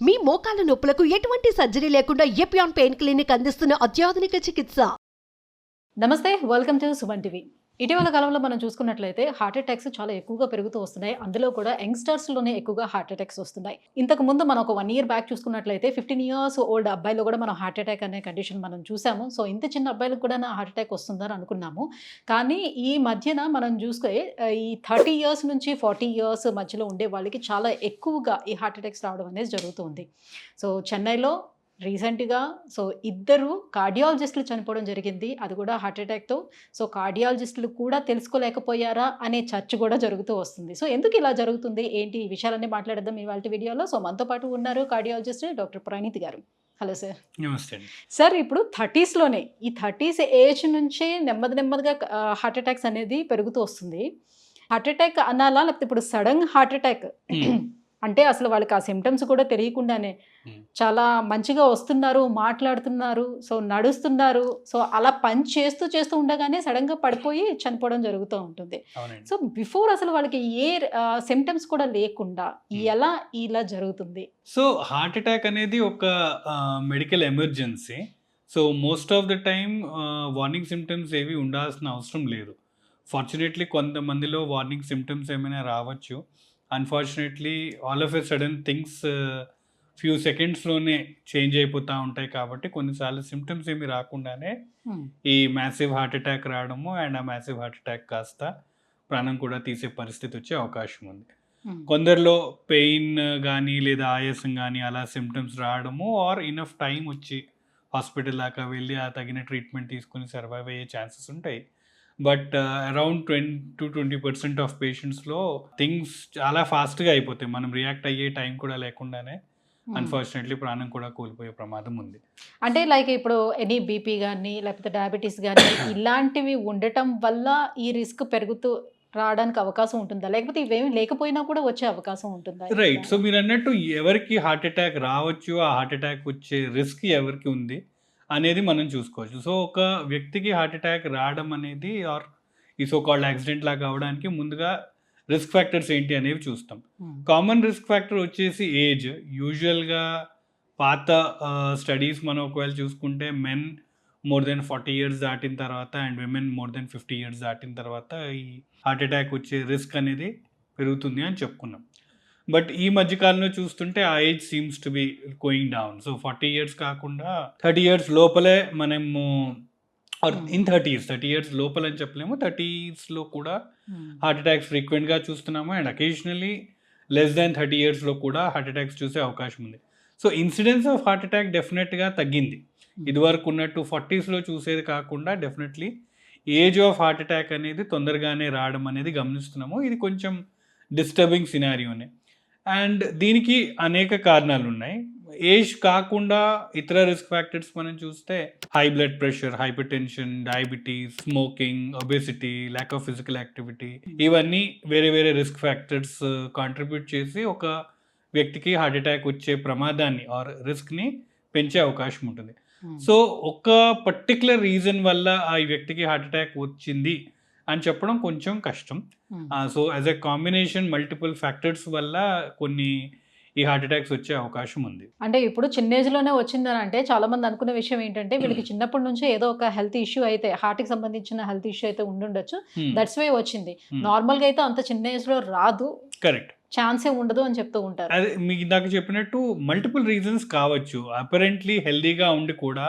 మీ మోకాల నొప్పులకు ఎటువంటి సర్జరీ లేకుండా ఎపియాన్ పెయిన్ క్లినిక్ అందిస్తున్న అత్యాధునిక చికిత్స. నమస్తే వెల్కమ్ టు సువన్ టీవీ. ఇటీవల కాలంలో మనం చూసుకున్నట్లయితే హార్ట్ అటాక్స్ చాలా ఎక్కువగా పెరుగుతూ వస్తున్నాయి. అందులో కూడా యంగ్స్టర్స్లోనే ఎక్కువగా హార్ట్ అటాక్స్ వస్తున్నాయి. ఇంతకు ముందు మనం ఒక వన్ ఇయర్ బ్యాక్ చూసుకున్నట్లయితే ఫిఫ్టీన్ ఇయర్స్ ఓల్డ్ అబ్బాయిలో కూడా మనం హార్ట్ అటాక్ అనే కండిషన్ మనం చూసాము. సో ఇంత చిన్న అబ్బాయిలకు కూడా హార్ట్ అటాక్ వస్తుందని అనుకున్నాము. కానీ ఈ మధ్యన మనం చూస్తే ఈ థర్టీ ఇయర్స్ నుంచి ఫార్టీ ఇయర్స్ మధ్యలో ఉండే వాళ్ళకి చాలా ఎక్కువగా ఈ హార్ట్ అటాక్స్ రావడం అనేది జరుగుతుంది సో చెన్నైలో రీసెంట్గా సో ఇద్దరు కార్డియాలజిస్టులు చనిపోవడం జరిగింది. అది కూడా హార్ట్ అటాక్తో. సో కార్డియాలజిస్టులు కూడా తెలుసుకోలేకపోయారా అనే చర్చ కూడా జరుగుతూ వస్తుంది. సో ఎందుకు ఇలా జరుగుతుంది? ఏంటి? ఈ విషయాలన్నీ మాట్లాడదాం ఇవాళ వీడియోలో. సో మనతో పాటు ఉన్నారు కార్డియాలజిస్ట్ డాక్టర్ ప్రణీత్ గారు. Hello sir. నమస్తే సార్ ఇప్పుడు థర్టీస్లోనే ఈ థర్టీస్ ఏజ్ నుంచే నెమ్మది నెమ్మదిగా హార్ట్ అటాక్స్ అనేది పెరుగుతూ వస్తుంది. హార్ట్ అటాక్ అనాలా? లేకపోతే ఇప్పుడు సడన్ హార్ట్ అటాక్ అంటే అసలు వాళ్ళకి ఆ సిమ్టమ్స్ కూడా తెలియకుండానే. చాలా మంచిగా వస్తున్నారు మాట్లాడుతున్నారు సో నడుస్తున్నారు. సో అలా పని చేస్తూ చేస్తూ ఉండగానే సడన్గా పడిపోయి చనిపోవడం జరుగుతూ ఉంటుంది. సో బిఫోర్ అసలు వాళ్ళకి ఏ సిమ్టమ్స్ కూడా లేకుండా. ఎలా ఇలా జరుగుతుంది? సో హార్ట్ అటాక్ అనేది ఒక medical emergency. So most of the time warning symptoms ఏవి ఉండాల్సిన అవసరం లేదు. ఫార్చునేట్లీ కొంతమందిలో వార్నింగ్ సిమ్టమ్స్ ఏమైనా రావచ్చు. Unfortunately all of a sudden things few సెకండ్స్లోనే change అయిపోతూ ఉంటాయి కాబట్టి కొన్నిసార్లు సిమ్టమ్స్ ఏమి రాకుండానే Hmm. ఈ మ్యాసివ్ హార్ట్ అటాక్ రావడము అండ్ ఆ మ్యాసివ్ హార్ట్ అటాక్ కాస్త ప్రాణం కూడా తీసే పరిస్థితి వచ్చే అవకాశం ఉంది Hmm. కొందరిలో పెయిన్ కానీ లేదా ఆయాసం కానీ అలా సిమ్టమ్స్ రావడము ఆర్ ఇనఫ్ టైం వచ్చి హాస్పిటల్ దాకా వెళ్ళి ఆ తగిన ట్రీట్మెంట్ తీసుకుని సర్వైవ్ అయ్యే ఛాన్సెస్ ఉంటాయి but around twenty to twenty percent of పేషెంట్స్లో things చాలా ఫాస్ట్గా అయిపోతాయి. మనం రియాక్ట్ అయ్యే టైం కూడా లేకుండానే Hmm. అన్ఫార్చునేట్లీ ప్రాణం కూడా కోల్పోయే ప్రమాదం ఉంది. అంటే లైక్ ఇప్పుడు ఎనీ బీపీ కానీ లేకపోతే డయాబెటీస్ కానీ ఇలాంటివి ఉండటం వల్ల ఈ రిస్క్ పెరుగుతూ రావడానికి అవకాశం ఉంటుందా? లేకపోతే ఇవేమి లేకపోయినా కూడా వచ్చే అవకాశం ఉంటుందా? రైట్ సో మీరు అన్నట్టు ఎవరికి హార్ట్ అటాక్ రావచ్చు ఆ హార్ట్ అటాక్ వచ్చే రిస్క్ ఎవరికి ఉంది? అనేది మనం చూసుకోవచ్చు. సో ఒక వ్యక్తికి హార్ట్ అటాక్ రావడం అనేది ఆర్ ఈ సో కాల్డ్ యాక్సిడెంట్ లాగా అవడానికి ముందుగా రిస్క్ ఫ్యాక్టర్స్ ఏంటి అనేవి చూస్తాం. కామన్ రిస్క్ ఫ్యాక్టర్ వచ్చేసి ఏజ్. యూజువల్గా పాత స్టడీస్ మనం ఒకవేళ చూసుకుంటే men more than forty years దాటిన తర్వాత and women more than fifty years దాటిన తర్వాత ఈ హార్ట్ అటాక్ వచ్చే రిస్క్ అనేది పెరుగుతుంది అని చెప్పుకున్నాం. బట్ ఈ మధ్యకాలంలో చూస్తుంటే ఆ age seems to be going down so forty years కాకుండా థర్టీ ఇయర్స్ లోపలే మనము or in thirty years thirty years లోపల అని చెప్పలేము. థర్టీస్లో కూడా Hmm. హార్ట్ అటాక్స్ ఫ్రీక్వెంట్గా చూస్తున్నాము and occasionally less than thirty ఇయర్స్లో కూడా హార్ట్ అటాక్స్ చూసే అవకాశం ఉంది. So incidence of heart attack డెఫినెట్గా తగ్గింది. ఇదివరకు ఉన్నట్టు ఫార్టీస్లో చూసేది కాకుండా definitely age of heart attack అనేది తొందరగానే రావడం అనేది గమనిస్తున్నాము. ఇది కొంచెం డిస్టర్బింగ్ సినారియోనే అండ్ దీనికి అనేక కారణాలు ఉన్నాయి ఏజ్ కాకుండా ఇతర రిస్క్ ఫ్యాక్టర్స్ మనం చూస్తే high blood pressure hypertension diabetes smoking obesity lack of physical activity ఇవన్నీ వేరే వేరే రిస్క్ ఫ్యాక్టర్స్ కాంట్రిబ్యూట్ చేసి ఒక వ్యక్తికి హార్ట్ అటాక్ వచ్చే ప్రమాదాన్ని ఆర్ రిస్క్ని పెంచే అవకాశం ఉంటుంది Hmm. సో ఒక పర్టికులర్ రీజన్ వల్ల ఆ వ్యక్తికి హార్ట్ అటాక్ వచ్చింది అని చెప్పడం కొంచెం కష్టం. So as a combination multiple factors వల్ల కొన్ని ఈ హార్ట్ అటాక్స్ వచ్చే అవకాశం ఉంది. అంటే ఇప్పుడు చిన్న ఏజ్లోనే వచ్చిందని అంటే చాలా మంది అనుకునే విషయం ఏంటంటే వీళ్ళకి చిన్నప్పటి నుంచే ఏదో ఒక హెల్త్ ఇష్యూ అయితే హార్ట్కి సంబంధించిన హెల్త్ ఇష్యూ అయితే ఉండుండొచ్చు. దట్స్ వే వచ్చింది. నార్మల్గా అయితే అంత చిన్న ఏజ్లో రాదు. కరెక్ట్ ఛాన్సే ఉండదు అని చెప్తూ ఉంటారు. అదే మీకు ఇందాక చెప్పినట్టు మల్టిపుల్ రీజన్స్ కావచ్చు. అపరెంట్లీ హెల్దీగా ఉండి కూడా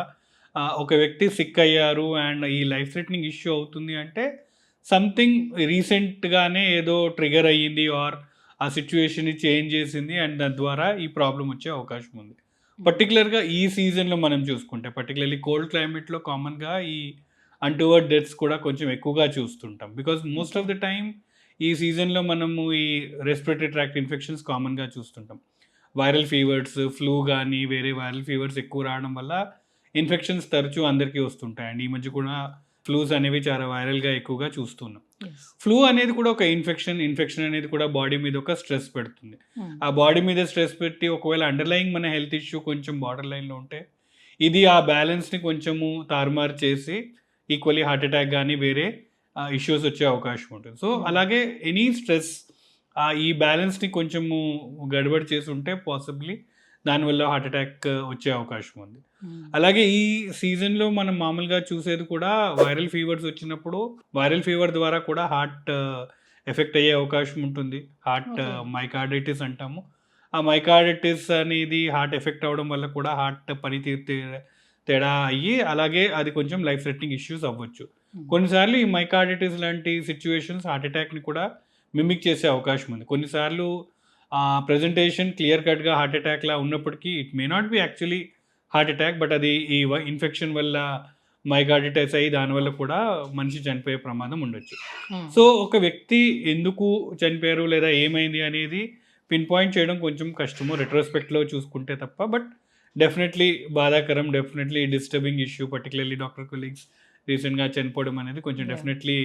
ఒక వ్యక్తి సిక్ అయ్యారు అండ్ ఈ లైఫ్ థ్రెటనింగ్ ఇష్యూ అవుతుంది అంటే సంథింగ్ రీసెంట్గానే ఏదో ట్రిగర్ అయ్యింది ఆర్ ఆ సిచ్యువేషన్ని చేంజ్ చేసింది అండ్ దాని ద్వారా ఈ ప్రాబ్లం వచ్చే అవకాశం ఉంది. పర్టికులర్గా ఈ సీజన్లో మనం చూసుకుంటే పర్టికులర్లీ కోల్డ్ క్లైమేట్లో కామన్గా ఈ అంటువర్డ్ డెత్స్ కూడా కొంచెం ఎక్కువగా చూస్తుంటాం. Because most of the time ఈ సీజన్లో మనము ఈ రెస్పిరేటరీ ట్రాక్ట్ ఇన్ఫెక్షన్స్ కామన్గా చూస్తుంటాం. వైరల్ ఫీవర్స్ ఫ్లూ కానీ వేరే వైరల్ ఫీవర్స్ ఎక్కువ రావడం వల్ల ఇన్ఫెక్షన్స్ తరచూ అందరికీ వస్తుంటాయి. అండ్ ఈ మధ్య కూడా ఫ్లూస్ అనేవి చాలా వైరల్గా ఎక్కువగా చూస్తున్నాం ఫ్లూ అనేది కూడా ఒక ఇన్ఫెక్షన్ ఇన్ఫెక్షన్ అనేది కూడా బాడీ మీద ఒక స్ట్రెస్ పెడుతుంది Hmm. ఆ బాడీ మీద స్ట్రెస్ పెట్టి ఒకవేళ అండర్లయింగ్ మన హెల్త్ ఇష్యూ కొంచెం బార్డర్ లైన్లో ఉంటే ఇది ఆ బ్యాలెన్స్ని కొంచెము తారుమారు చేసి ఈక్వల్లీ హార్ట్ అటాక్ కానీ వేరే ఇష్యూస్ వచ్చే అవకాశం ఉంటుంది సో Hmm. అలాగే ఎనీ స్ట్రెస్ ఈ బ్యాలెన్స్ని కొంచెము గడబడి చేసి ఉంటే పాసిబ్లీ దానివల్ల హార్ట్ అటాక్ వచ్చే అవకాశం ఉంది. అలాగే ఈ సీజన్లో మనం మామూలుగా చూసేది కూడా వైరల్ ఫీవర్స్ వచ్చినప్పుడు వైరల్ ఫీవర్ ద్వారా కూడా హార్ట్ ఎఫెక్ట్ అయ్యే అవకాశం ఉంటుంది. హార్ట్. మైకార్డైటిస్ అంటాము. ఆ మైకార్డైటిస్ అనేది హార్ట్ ఎఫెక్ట్ అవ్వడం వల్ల కూడా హార్ట్ పనితీరు తేడా అయ్యి అలాగే అది కొంచెం లైఫ్ థ్రెటనింగ్ ఇష్యూస్ అవ్వచ్చు. కొన్నిసార్లు ఈ మైకార్డైటిస్ లాంటి సిచ్యువేషన్స్ హార్ట్ అటాక్ని కూడా మిమిక్ చేసే అవకాశం ఉంది. కొన్నిసార్లు ప్రజెంటేషన్ క్లియర్ కట్గా హార్ట్ అటాక్ లా ఉన్నప్పటికీ it may not be actually heart attack but అది ఈ ఇన్ఫెక్షన్ వల్ల మైకార్డిటైస్ అయ్యి దానివల్ల కూడా మనిషి చనిపోయే ప్రమాదం ఉండొచ్చు. సో ఒక వ్యక్తి ఎందుకు చనిపోయారు లేదా ఏమైంది అనేది పిన్ పాయింట్ చేయడం కొంచెం కష్టము. రెట్రోస్పెక్ట్లో చూసుకుంటే తప్ప బట్ డెఫినెట్లీ బాధాకరం definitely disturbing issue particularly doctor colleagues రీసెంట్గా చనిపోవడం అనేది కొంచెం. డెఫినెట్లీ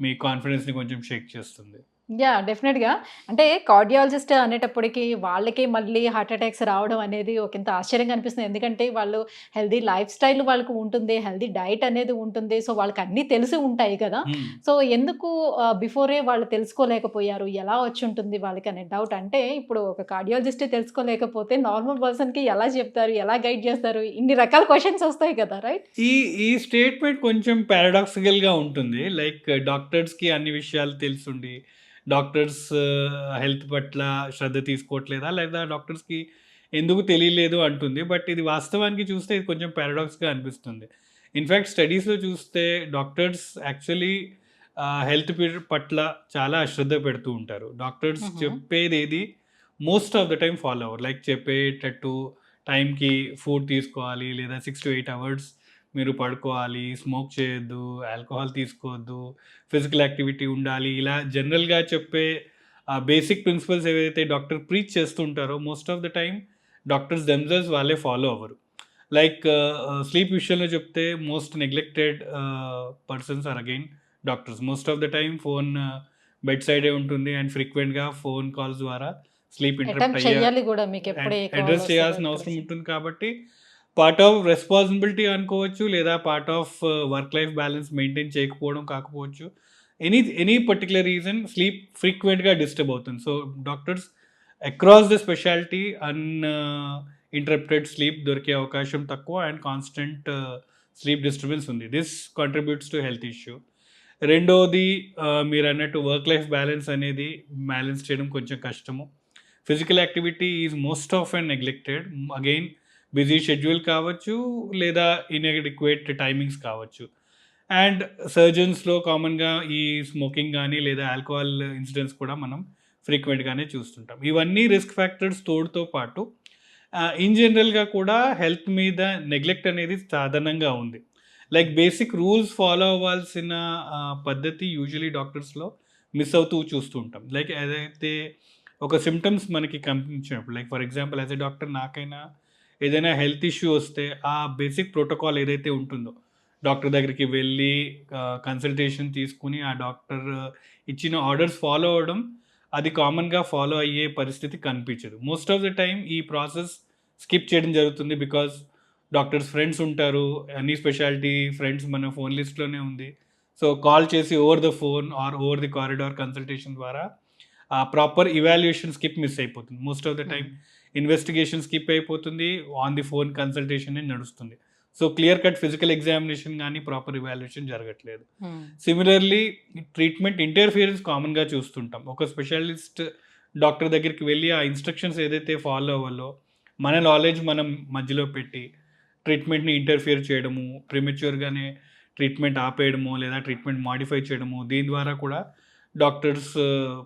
మీ కాన్ఫిడెన్స్ని కొంచెం షేక్ చేస్తుంది. యా డెఫినెట్గా. అంటే కార్డియాలజిస్ట్ అనేటప్పటికి వాళ్ళకి మళ్ళీ హార్ట్ అటాక్స్ రావడం అనేది ఒక ఇంత ఆశ్చర్యంగా అనిపిస్తుంది. ఎందుకంటే వాళ్ళు హెల్దీ లైఫ్ స్టైల్ వాళ్ళకు ఉంటుంది హెల్దీ డైట్ అనేది ఉంటుంది. సో వాళ్ళకి అన్నీ తెలిసి ఉంటాయి కదా. సో ఎందుకు బిఫోరే వాళ్ళు తెలుసుకోలేకపోయారు? ఎలా వచ్చి ఉంటుంది వాళ్ళకి అనే డౌట్ అంటే ఇప్పుడు ఒక కార్డియాలజిస్టే తెలుసుకోలేకపోతే నార్మల్ పర్సన్కి ఎలా చెప్తారు? ఎలా గైడ్ చేస్తారు? ఇన్ని రకాల క్వశ్చన్స్ వస్తాయి కదా రైట్? ఈ ఈ స్టేట్మెంట్ కొంచెం paradoxical గా ఉంటుంది. లైక్ డాక్టర్స్కి అన్ని విషయాలు తెలుసుండి. డాక్టర్స్ హెల్త్ పట్ల శ్రద్ధ తీసుకోవట్లేదా? లేదా డాక్టర్స్కి ఎందుకు తెలియలేదు అంటుంది. బట్ ఇది వాస్తవానికి చూస్తే ఇది కొంచెం పారాడాక్స్గా అనిపిస్తుంది. ఇన్ఫ్యాక్ట్ స్టడీస్లో చూస్తే డాక్టర్స్ యాక్చువల్లీ హెల్త్ పట్ల చాలా అశ్రద్ధ పెడుతూ ఉంటారు. డాక్టర్స్. చెప్పేది ఏది most of the time follow hour like చెప్పేటట్టు టైంకి ఫుడ్ తీసుకోవాలి లేదా సిక్స్ టు ఎయిట్ అవర్స్ మీరు పడుకోవాలి స్మోక్ చేయొద్దు ఆల్కహాల్ తీసుకోవద్దు ఫిజికల్ యాక్టివిటీ ఉండాలి. ఇలా జనరల్గా చెప్పే బేసిక్ ప్రిన్సిపల్స్ ఏవైతే doctor preach చేస్తుంటారో most of the time doctors themselves వాళ్ళే ఫాలో అవ్వరు. లైక్ స్లీప్ విషయంలో చెప్తే most neglected persons are again doctors most of the time phone bed సైడే ఉంటుంది అండ్ ఫ్రీక్వెంట్గా ఫోన్ కాల్స్ ద్వారా స్లీప్ ఇంటరప్ట్ ఎప్పుడే అడ్రస్ చేయాల్సిన అవసరం ఉంటుంది కాబట్టి పార్ట్ ఆఫ్ రెస్పాన్సిబిలిటీ అనుకోవచ్చు లేదా part of work life balance maintain చేయకపోవడం కాకపోవచ్చు. Any any particular reason sleep ఫ్రీక్వెంట్గా డిస్టర్బ్ అవుతుంది. So doctors across the speciality uninterrupted sleep దొరికే అవకాశం తక్కువ అండ్ కాన్స్టెంట్ స్లీప్ డిస్టర్బెన్స్ ఉంది. This contributes to health issue రెండోది మీరు అన్నట్టు వర్క్ లైఫ్ బ్యాలెన్స్ అనేది బ్యాలెన్స్ చేయడం కొంచెం కష్టము. Physical activity is most of and neglected again busy schedule కావచ్చు లేదా ఇన్ఎడిక్వేట్ టైమింగ్స్ కావచ్చు. అండ్ సర్జన్స్లో కామన్గా ఈ స్మోకింగ్ కానీ లేదా ఆల్కహాల్ ఇన్సిడెంట్స్ కూడా మనం ఫ్రీక్వెంట్గానే చూస్తుంటాం. ఇవన్నీ రిస్క్ ఫ్యాక్టర్స్ తోడుతో పాటు ఇన్ జనరల్గా కూడా హెల్త్ మీద నెగ్లెక్ట్ అనేది సాధారణంగా ఉంది. లైక్ బేసిక్ రూల్స్ ఫాలో అవ్వాల్సిన పద్ధతి యూజువలీ డాక్టర్స్లో మిస్ అవుతూ చూస్తూ ఉంటాం లైక్ ఏదైతే ఒక సిమ్టమ్స్ మనకి కనిపించినప్పుడు like for example as a doctor నాకైనా ఏదైనా హెల్త్ ఇష్యూ వస్తే ఆ బేసిక్ ప్రోటోకాల్ ఏదైతే ఉంటుందో డాక్టర్ దగ్గరికి వెళ్ళి కన్సల్టేషన్ తీసుకుని ఆ డాక్టర్ ఇచ్చిన ఆర్డర్స్ ఫాలో అవ్వడం అది కామన్గా ఫాలో అయ్యే పరిస్థితి కనిపించదు. మోస్ట్ ఆఫ్ ద టైం ఈ ప్రాసెస్ స్కిప్ చేయడం జరుగుతుంది బికాజ్ డాక్టర్స్ ఫ్రెండ్స్ ఉంటారు అన్ని స్పెషాలిటీ ఫ్రెండ్స్ మన ఫోన్ లిస్ట్లోనే ఉంది. సో కాల్ చేసి over the phone or over the corridor consultation ద్వారా ఆ ప్రాపర్ ఇవాల్యుయేషన్ స్కిప్ మిస్ అయిపోతుంది. Most of the time investigation skip అయిపోతుంది ఆన్ ది ఫోన్ కన్సల్టేషన్ నడుస్తుంది. So clear cut physical examination కానీ ప్రాపర్ ఇవాల్యుయేషన్ జరగట్లేదు. Similarly treatment interference కామన్గా చూస్తుంటాం. ఒక స్పెషలిస్ట్ డాక్టర్ దగ్గరికి వెళ్ళి ఆ ఇన్స్ట్రక్షన్స్ ఏదైతే ఫాలో అవ్వాలో మన నాలెడ్జ్ మనం మధ్యలో పెట్టి ట్రీట్మెంట్ని ఇంటర్ఫియర్ చేయడము ప్రిమెచ్యూర్గానే ట్రీట్మెంట్ ఆపేయడము లేదా ట్రీట్మెంట్ మాడిఫై చేయడము దీని ద్వారా కూడా డాక్టర్స్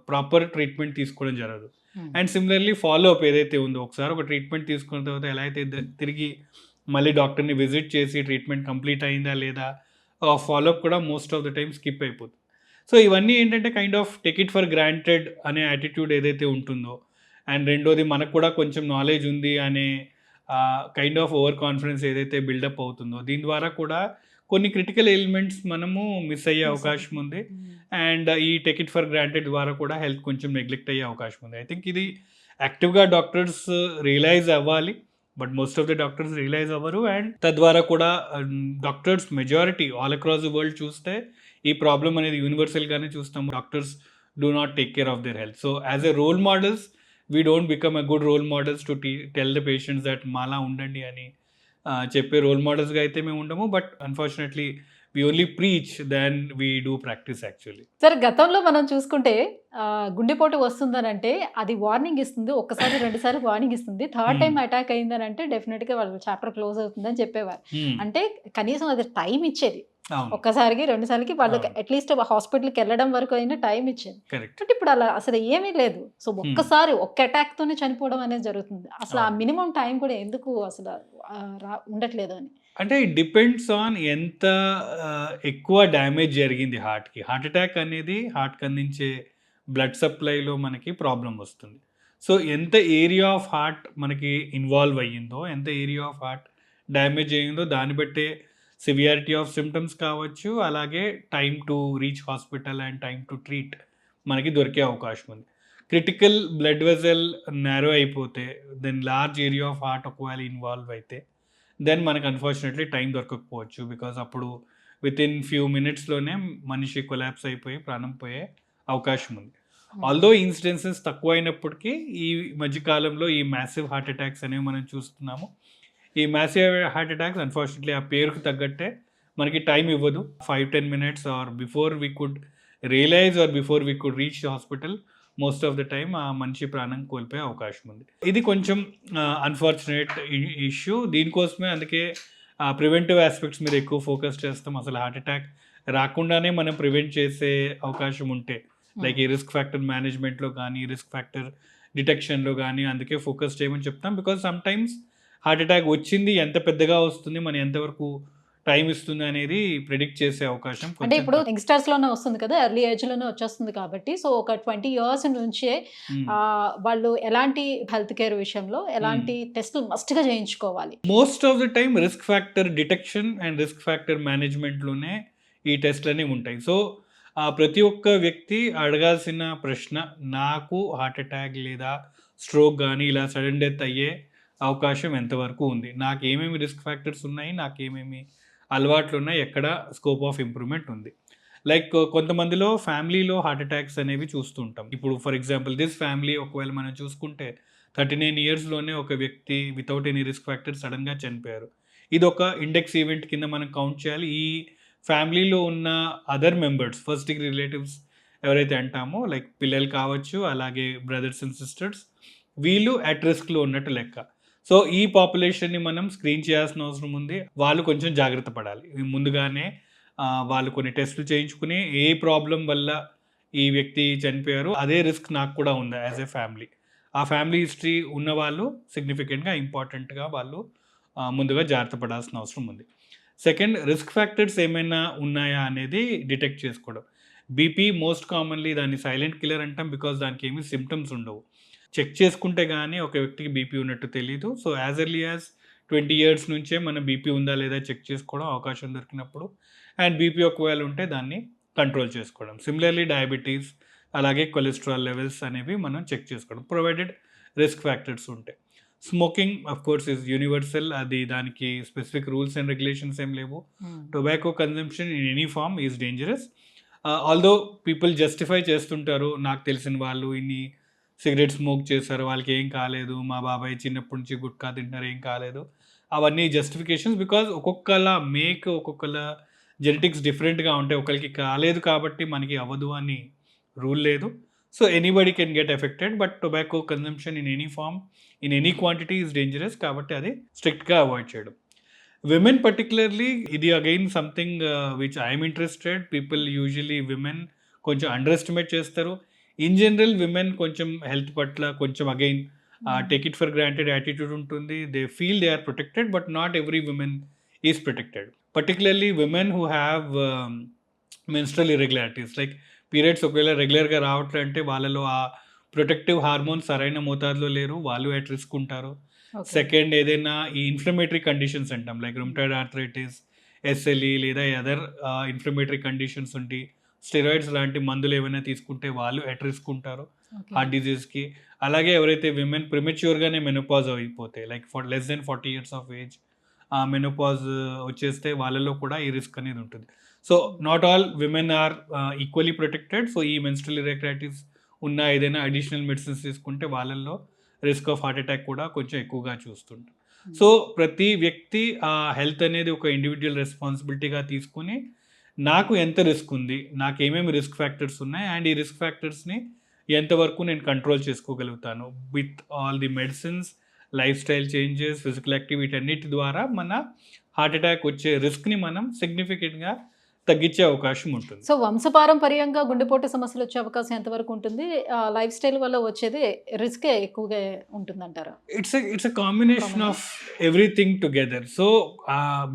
ప్రాపర్ ట్రీట్మెంట్ తీసుకోవడం జరగదు. అండ్ సిమిలర్లీ ఫాలో అప్ ఏదైతే ఉందో ఒకసారి ఒక ట్రీట్మెంట్ తీసుకున్న తర్వాత ఎలా అయితే తిరిగి మళ్ళీ డాక్టర్ని విజిట్ చేసి ట్రీట్మెంట్ కంప్లీట్ అయిందా లేదా ఫాలో అప్ కూడా most of the time skip అయిపోతుంది. సో ఇవన్నీ ఏంటంటే kind of take it for granted అనే యాటిట్యూడ్ ఏదైతే ఉంటుందో అండ్ రెండోది మనకు కూడా కొంచెం నాలెడ్జ్ ఉంది అనే కైండ్ ఆఫ్ ఓవర్ కాన్ఫిడెన్స్ ఏదైతే బిల్డప్ అవుతుందో దీని ద్వారా కూడా కొన్ని క్రిటికల్ ఎలిమెంట్స్ మనము మిస్ అయ్యే Miss అవకాశం ఉంది. అండ్ ఈ టేక్ ఇట్ ఫర్ గ్రాంటెడ్ ద్వారా కూడా హెల్త్ కొంచెం నెగ్లెక్ట్ అయ్యే అవకాశం ఉంది. ఐ థింక్ ఇది యాక్టివ్గా డాక్టర్స్ రియలైజ్ అవ్వాలి. But most of the doctors realise అవ్వరు. అండ్ తద్వారా కూడా doctors majority all across the world చూస్తే ఈ ప్రాబ్లం అనేది యూనివర్సల్గానే చూస్తాము. Doctors do not take care of their health so as a role models we don't become a good role models to tell the patients that మాలా ఉండండి అని చెప్పే role మోడల్స్గా అయితే మేము ఉండము but unfortunately we only preach then we do practice actually సరే గతంలో మనం చూసుకుంటే గుండెపోటు వస్తుందనంటే అది వార్నింగ్ ఇస్తుంది ఒక్కసారి రెండు సార్లు వార్నింగ్ ఇస్తుంది. Third Hmm. టైం అటాక్ అయిందనంటే డెఫినెట్గా వాళ్ళ చాప్టర్ క్లోజ్ అవుతుందని చెప్పేవారు. అంటే కనీసం అది టైం ఇచ్చేది. ఒక్కసారికి రెండు సార్లకి వాళ్ళకి. అట్లీస్ట్ హాస్పిటల్కి వెళ్ళడం వరకు అయినా టైం ఇచ్చేది. కరెక్ట్. అంటే ఇప్పుడు అలా అసలు ఏమీ లేదు. సో ఒక్కసారి ఒక్క అటాక్ తోనే చనిపోవడం అనేది జరుగుతుంది. అసలు ఆ. మినిమం టైం కూడా ఎందుకు అసలు ఉండట్లేదు అని. అంటే ఇట్ డిపెండ్స్ ఆన్ ఎంత ఎక్కువ డ్యామేజ్ జరిగింది హార్ట్కి. హార్ట్ అటాక్ అనేది హార్ట్కి అందించే బ్లడ్ సప్లైలో మనకి ప్రాబ్లం వస్తుంది. సో ఎంత ఏరియా ఆఫ్ హార్ట్ మనకి ఇన్వాల్వ్ అయ్యిందో ఎంత ఏరియా ఆఫ్ హార్ట్ డ్యామేజ్ అయ్యిందో దాన్ని బట్టే సివియారిటీ ఆఫ్ సిమ్టమ్స్ కావచ్చు అలాగే time to reach hospital and time to treat మనకి దొరికే అవకాశం ఉంది. క్రిటికల్ బ్లడ్ వెజల్ నేరో అయిపోతే then large area of heart ఒకవేళ ఇన్వాల్వ్ అయితే దెన్ మనకు అన్ఫార్చునేట్లీ టైం దొరకకపోవచ్చు. బికాజ్ అప్పుడు విత్ ఇన్ ఫ్యూ మినిట్స్లోనే మనిషి కొలాప్స్ అయిపోయి ప్రాణం పోయే అవకాశం ఉంది. ఆల్దో ఇన్సిడెన్సెస్ తక్కువ అయినప్పటికీ ఈ మధ్యకాలంలో ఈ మ్యాసివ్ హార్ట్ అటాక్స్ అనేవి మనం చూస్తున్నాము. ఈ మ్యాసివ్ హార్ట్ అటాక్స్ అన్ఫార్చునేట్లీ ఆ పేరుకు తగ్గట్టే మనకి టైం ఇవ్వదు. Five ten minutes or before we could realise or before we could reach hospital most of the time ఆ మనిషి ప్రాణం కోల్పోయే అవకాశం ఉంది. ఇది కొంచెం అన్ఫార్చునేట్ ఇష్యూ దీనికోసమే అందుకే ప్రివెంటివ్ ఆస్పెక్ట్స్ మీద ఎక్కువ ఫోకస్ చేస్తాం. అసలు హార్ట్ అటాక్ రాకుండానే మనం ప్రివెంట్ చేసే అవకాశం ఉంటే లైక్ ఈ రిస్క్ ఫ్యాక్టర్ మేనేజ్మెంట్లో కానీ రిస్క్ ఫ్యాక్టర్ డిటెక్షన్లో కానీ అందుకే ఫోకస్ చేయమని చెప్తాం. Because sometimes heart attack వచ్చింది ఎంత పెద్దగా వస్తుంది మనం ఎంతవరకు టైం ఇస్తుంది అనేది ప్రిడిక్ట్ చేసే అవకాశం అంటే ఇప్పుడు. యంగ్స్టర్స్లోనే వస్తుంది కదా ఎర్లీ ఏజ్లోనే వచ్చేస్తుంది కాబట్టి. సో ఒక ట్వంటీ ఇయర్స్ నుంచే వాళ్ళు ఎలాంటి హెల్త్ కేర్ విషయంలో ఎలాంటి టెస్టులు మస్ట్గా చేయించుకోవాలి most of the time risk factor detection and risk factor మేనేజ్మెంట్లోనే ఈ టెస్ట్లన్నీ ఉంటాయి. సో ఆ ప్రతి ఒక్క వ్యక్తి అడగాల్సిన ప్రశ్న నాకు హార్ట్ అటాక్ లేదా స్ట్రోక్ కానీ ఇలా సడన్ డెత్ అయ్యే అవకాశం ఎంతవరకు ఉంది. నాకు ఏమేమి రిస్క్ ఫ్యాక్టర్స్ ఉన్నాయి నాకు ఏమేమి అలవాట్లు ఉన్నాయి ఎక్కడ స్కోప్ ఆఫ్ ఇంప్రూవ్మెంట్ ఉంది. లైక్ కొంతమందిలో ఫ్యామిలీలో హార్ట్ అటాక్స్ అనేవి చూస్తుంటాం ఇప్పుడు ఫర్ ఎగ్జాంపుల్ దిస్ ఫ్యామిలీ ఒకవేళ మనం చూసుకుంటే థర్టీ నైన్ ఇయర్స్లోనే ఒక వ్యక్తి వితౌట్ ఎనీ రిస్క్ ఫ్యాక్టర్ సడన్గా చనిపోయారు. ఇది ఒక ఇండెక్స్ ఈవెంట్ కింద మనం కౌంట్ చేయాలి. ఈ ఫ్యామిలీలో ఉన్న other members first degree relatives ఎవరైతే అంటామో లైక్ పిల్లలు కావచ్చు అలాగే బ్రదర్స్ అండ్ సిస్టర్స్ వీళ్ళు అట్ రిస్క్లో ఉన్నట్టు లెక్క. సో ఈ పాపులేషన్ని మనం స్క్రీన్ చేయాల్సిన అవసరం ఉంది. వాళ్ళు కొంచెం జాగ్రత్త పడాలి. ముందుగానే వాళ్ళు కొన్ని టెస్టులు చేయించుకుని ఏ ప్రాబ్లం వల్ల ఈ వ్యక్తి చనిపోయారు అదే రిస్క్ నాకు కూడా ఉంది యాజ్ ఎ ఫ్యామిలీ ఆ ఫ్యామిలీ హిస్టరీ ఉన్న వాళ్ళు సిగ్నిఫికెంట్గా ఇంపార్టెంట్గా వాళ్ళు ముందుగా జాగ్రత్త పడాల్సిన అవసరం ఉంది. సెకండ్ రిస్క్ ఫ్యాక్టర్స్ ఏమైనా ఉన్నాయా అనేది డిటెక్ట్ చేసుకోవడం. బీపీ మోస్ట్ కామన్లీ దాన్ని సైలెంట్ కిల్లర్ అంటాం బికాస్ దానికి ఏమీ సిమ్టమ్స్ ఉండవు. చెక్ చేసుకుంటే కానీ ఒక వ్యక్తికి బీపీ ఉన్నట్టు తెలియదు so as early as twenty years నుంచే మన బీపీ ఉందా లేదా చెక్ చేసుకోవడం అవకాశం దొరికినప్పుడు అండ్ బీపీ ఒకవేళ ఉంటే దాన్ని కంట్రోల్ చేసుకోవడం. సిమిలర్లీ డయాబెటీస్ అలాగే కొలెస్ట్రాల్ లెవెల్స్ అనేవి మనం చెక్ చేసుకోవడం. ప్రొవైడెడ్ రిస్క్ ఫ్యాక్టర్స్ ఉంటాయి smoking of course is universal. అది దానికి స్పెసిఫిక్ రూల్స్ అండ్ రెగ్యులేషన్స్ ఏం లేవు. Tobacco consumption in any form is dangerous. Although people justify చేస్తుంటారు. నాకు తెలిసిన వాళ్ళు ఇన్ని సిగరెట్ స్మోక్ చేశారు వాళ్ళకి ఏం కాలేదు మా బాబాయ్ చిన్నప్పటి నుంచి గుట్కా తింటారు ఏం కాలేదు. అవన్నీ జస్టిఫికేషన్స్ బికాజ్ ఒక్కొక్కల మేక్ ఒక్కొక్కల జెనెటిక్స్ డిఫరెంట్గా ఉంటాయి ఒకరికి కాలేదు కాబట్టి మనకి అవ్వదు అని రూల్ లేదు. So anybody can get affected but tobacco consumption in any form in any quantity is dangerous కాబట్టి అది స్ట్రిక్ట్గా అవాయిడ్ చేయడం. విమెన్ పర్టికులర్లీ ఇది again something which I'm interested people usually women కొంచెం అండర్ ఎస్టిమేట్ చేస్తారు. ఇన్ జనరల్ విమెన్ కొంచెం health పట్ల కొంచెం again take it for granted attitude ఉంటుంది. They feel they are protected but not every women is protected particularly women who have menstrual irregularities like periods ఒకవేళ రెగ్యులర్గా రావట్లే అంటే వాళ్ళలో ఆ ప్రొటెక్టివ్ హార్మోన్స్ సరైన మోతాదులో లేరు. వాళ్ళు ఎట్ రిస్క్ ఉంటారు. సెకండ్ ఏదైనా ఈ ఇన్ఫ్లమేటరీ కండిషన్స్ అంటాం. లైక్ రుమ్టైడ్ ఆర్థరైటిస్ ఎస్ఎల్ఈ లేదా అదర్ ఇన్ఫ్లమేటరీ కండిషన్స్ ఉండి స్టెరాయిడ్స్ లాంటి మందులు ఏమైనా తీసుకుంటే వాళ్ళు ఎట్ రిస్క్ ఉంటారు. హార్ట్ డిజీజ్కి అలాగే ఎవరైతే విమెన్ ప్రిమెచ్యూర్గానే మెనోపాజ్ అయిపోతే like for less than forty years of age ఆ మెనోపాజ్ వచ్చేస్తే వాళ్ళలో కూడా ఈ రిస్క్ అనేది ఉంటుంది. So not all women are equally protected so ఈ మెన్స్ట్రల్ ఇరెక్టైటిస్ ఉన్న ఏదైనా అడిషనల్ మెడిసిన్స్ తీసుకుంటే వాళ్ళల్లో రిస్క్ ఆఫ్ హార్ట్ అటాక్ కూడా కొంచెం ఎక్కువగా చూస్తుంటాం సో ప్రతి వ్యక్తి ఆ హెల్త్ అనేది ఒక ఇండివిజువల్ రెస్పాన్సిబిలిటీగా తీసుకుని నాకు ఎంత రిస్క్ ఉంది నాకు ఏమేమి రిస్క్ ఫ్యాక్టర్స్ ఉన్నాయి అండ్ ఈ రిస్క్ ఫ్యాక్టర్స్ని ఎంతవరకు నేను control చేసుకోగలుగుతాను? With all the medicines lifestyle changes physical activity అన్నిటి ద్వారా మన హార్ట్ అటాక్ వచ్చే రిస్క్ని మనం సిగ్నిఫికెంట్గా తగ్గించే అవకాశం ఉంటుంది. సో వంశపారంపర్యంగా గుండెపోటు సమస్యలు వచ్చే అవకాశం ఎంతవరకు ఉంటుంది? లైఫ్ స్టైల్ వల్ల వచ్చేది రిస్కే ఎక్కువగా ఉంటుందంటారా? It's it's a combination. Of everything together so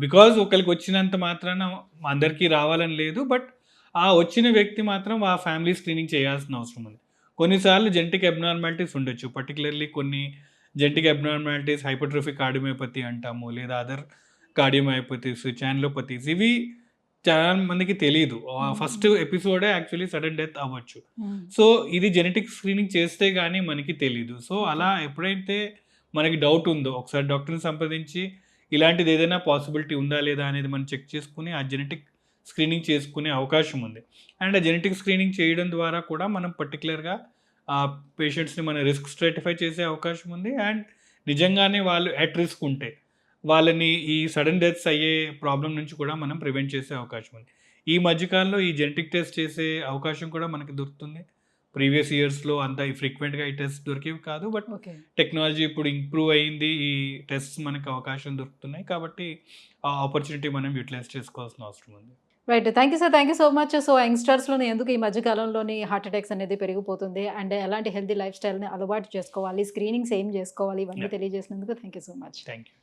because ఒకరికి వచ్చినంత మాత్రాన అందరికీ రావాలని లేదు బట్ ఆ వచ్చిన వ్యక్తి మాత్రం ఆ ఫ్యామిలీ స్క్రీనింగ్ చేయాల్సిన అవసరం ఉంది. కొన్నిసార్లు జెంటిక్ అబ్నార్మాలిటీస్ ఉండొచ్చు. పర్టికులర్లీ కొన్ని జెంటిక్ అబ్నార్మాలిటీస్ హైపోట్రోఫిక్ కార్డియోమయోపతి అంటాము లేదా అదర్ కార్డియోమయోపతీస్ చాన్లోపతీస్ ఇవి చాలా మందికి తెలియదు ఫస్ట్ ఎపిసోడే యాక్చువల్లీ సడన్ డెత్ అవ్వచ్చు. సో ఇది జెనెటిక్ స్క్రీనింగ్ చేస్తే కానీ మనకి తెలీదు. సో అలా ఎప్పుడైతే మనకి డౌట్ ఉందో ఒకసారి డాక్టర్ని సంప్రదించి ఇలాంటిది ఏదైనా పాసిబిలిటీ ఉందా లేదా అనేది మనం చెక్ చేసుకుని ఆ జెనెటిక్ స్క్రీనింగ్ చేసుకునే అవకాశం ఉంది. అండ్ ఆ జెనెటిక్ స్క్రీనింగ్ చేయడం ద్వారా కూడా మనం పర్టికులర్గా ఆ పేషెంట్స్ని మన రిస్క్ స్ట్రాటిఫై చేసే అవకాశం ఉంది. అండ్ నిజంగానే వాళ్ళు అట్ రిస్క్ ఉంటే వాళ్ళని ఈ సడన్ డెత్స్ అయ్యే ప్రాబ్లం నుంచి కూడా మనం ప్రివెంట్ చేసే అవకాశం ఉంది. ఈ మధ్యకాలంలో ఈ జెనెటిక్ టెస్ట్ చేసే అవకాశం కూడా మనకి దొరుకుతుంది. ప్రీవియస్ ఇయర్స్లో అంత ఫ్రీక్వెంట్గా ఈ టెస్ట్ దొరికేవి కాదు బట్ టెక్నాలజీ ఇప్పుడు ఇంప్రూవ్ అయ్యింది ఈ టెస్ట్ మనకి అవకాశం దొరుకుతున్నాయి కాబట్టి ఆ ఆపర్చునిటీ మనం యూటిలైజ్ చేసుకోవాల్సిన అవసరం ఉంది. Right. Thank you sir. Thank you so much. So యంగ్స్టర్స్లోని ఎందుకు ఈ మధ్య కాలంలోని హార్ట్ అటాక్స్ అనేది పెరిగిపోతుంది? అండ్ ఎలాంటి హెల్తీ లైఫ్ స్టైల్ని అలవాటు చేసుకోవాలి? స్క్రీనింగ్స్ ఏం చేసుకోవాలి? ఇవన్నీ. తెలియజేసినందుకు thank you so much. Thank you